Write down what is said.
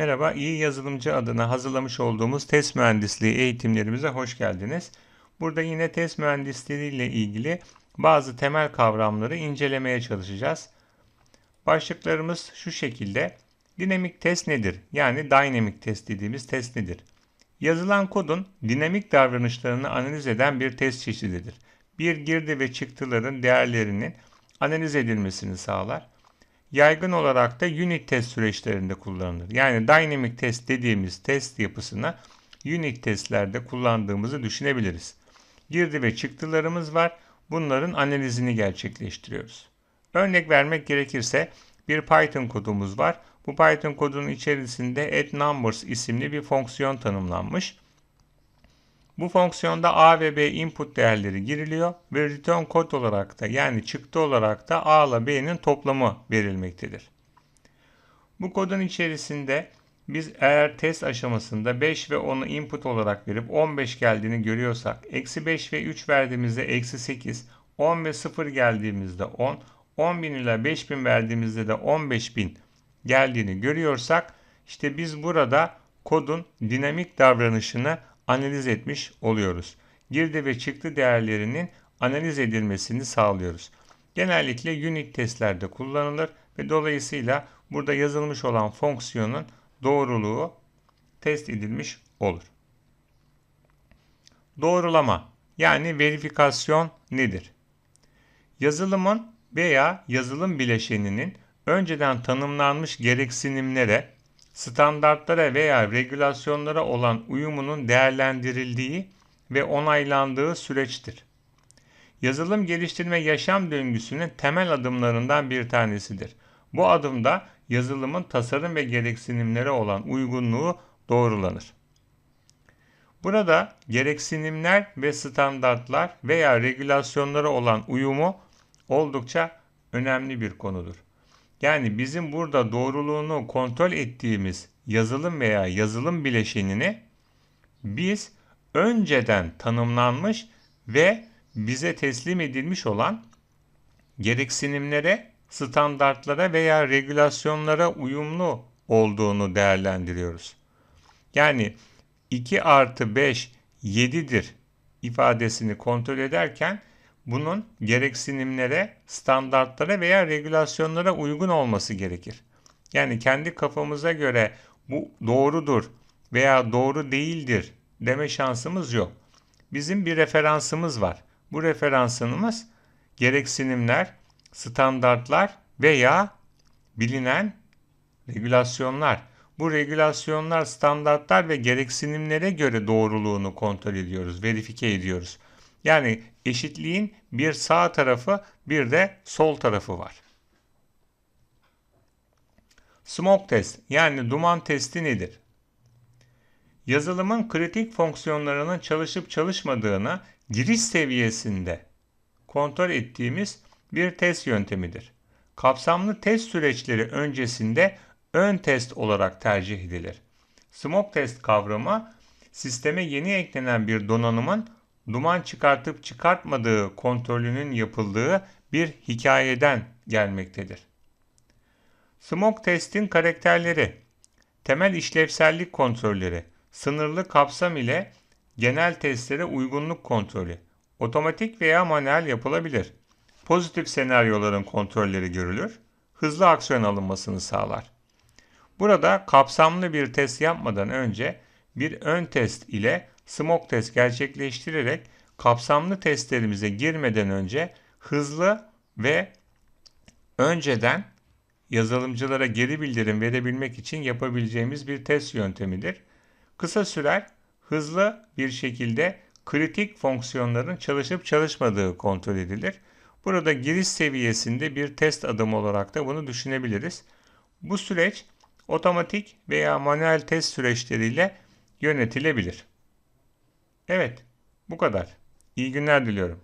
Merhaba, iyi yazılımcı adına hazırlamış olduğumuz test mühendisliği eğitimlerimize hoş geldiniz. Burada yine test mühendisliği ile ilgili bazı temel kavramları incelemeye çalışacağız. Başlıklarımız şu şekilde. Dinamik test nedir? Yani dynamic test dediğimiz test nedir? Yazılan kodun dinamik davranışlarını analiz eden bir test çeşididir. Bir girdi ve çıktıların değerlerinin analiz edilmesini sağlar. Yaygın olarak da unit test süreçlerinde kullanılır. Yani dynamic test dediğimiz test yapısını unit testlerde kullandığımızı düşünebiliriz. Girdi ve çıktılarımız var. Bunların analizini gerçekleştiriyoruz. Örnek vermek gerekirse bir Python kodumuz var. Bu Python kodunun içerisinde addNumbers isimli bir fonksiyon tanımlanmış. Bu fonksiyonda A ve B input değerleri giriliyor ve return kod olarak da yani çıktı olarak da A ile B'nin toplamı verilmektedir. Bu kodun içerisinde biz eğer test aşamasında 5 ve 10'u input olarak verip 15 geldiğini görüyorsak, eksi 5 ve 3 verdiğimizde eksi 8, 10 ve 0 geldiğimizde 10, 10.000 ile 5000 verdiğimizde de 15.000 geldiğini görüyorsak, işte biz burada kodun dinamik davranışını analiz etmiş oluyoruz. Girdi ve çıktı değerlerinin analiz edilmesini sağlıyoruz. Genellikle unit testlerde kullanılır ve dolayısıyla burada yazılmış olan fonksiyonun doğruluğu test edilmiş olur. Doğrulama yani verifikasyon nedir? Yazılımın veya yazılım bileşeninin önceden tanımlanmış gereksinimlere standartlara veya regülasyonlara olan uyumunun değerlendirildiği ve onaylandığı süreçtir. Yazılım geliştirme yaşam döngüsünün temel adımlarından bir tanesidir. Bu adımda yazılımın tasarım ve gereksinimlere olan uygunluğu doğrulanır. Burada gereksinimler ve standartlar veya regülasyonlara olan uyumu oldukça önemli bir konudur. Yani bizim burada doğruluğunu kontrol ettiğimiz yazılım veya yazılım bileşenini biz önceden tanımlanmış ve bize teslim edilmiş olan gereksinimlere, standartlara veya regülasyonlara uyumlu olduğunu değerlendiriyoruz. Yani 2 artı 5 7'dir ifadesini kontrol ederken bunun gereksinimlere, standartlara veya regülasyonlara uygun olması gerekir. Yani kendi kafamıza göre bu doğrudur veya doğru değildir deme şansımız yok. Bizim bir referansımız var. Bu referansımız gereksinimler, standartlar veya bilinen regülasyonlar. Bu regülasyonlar, standartlar ve gereksinimlere göre doğruluğunu kontrol ediyoruz, verifike ediyoruz. Yani eşitliğin bir sağ tarafı bir de sol tarafı var. Smoke test yani duman testi nedir? Yazılımın kritik fonksiyonlarının çalışıp çalışmadığını giriş seviyesinde kontrol ettiğimiz bir test yöntemidir. Kapsamlı test süreçleri öncesinde ön test olarak tercih edilir. Smoke test kavramı sisteme yeni eklenen bir donanımın duman çıkartıp çıkartmadığı kontrolünün yapıldığı bir hikayeden gelmektedir. Smoke testin karakterleri, temel işlevsellik kontrolleri, sınırlı kapsam ile genel testlere uygunluk kontrolü, otomatik veya manuel yapılabilir. Pozitif senaryoların kontrolleri görülür, hızlı aksiyon alınmasını sağlar. Burada kapsamlı bir test yapmadan önce bir ön test ile smoke test gerçekleştirerek kapsamlı testlerimize girmeden önce hızlı ve önceden yazılımcılara geri bildirim verebilmek için yapabileceğimiz bir test yöntemidir. Kısa sürer, hızlı bir şekilde kritik fonksiyonların çalışıp çalışmadığı kontrol edilir. Burada giriş seviyesinde bir test adımı olarak da bunu düşünebiliriz. Bu süreç otomatik veya manuel test süreçleriyle yönetilebilir. Evet, bu kadar. İyi günler diliyorum.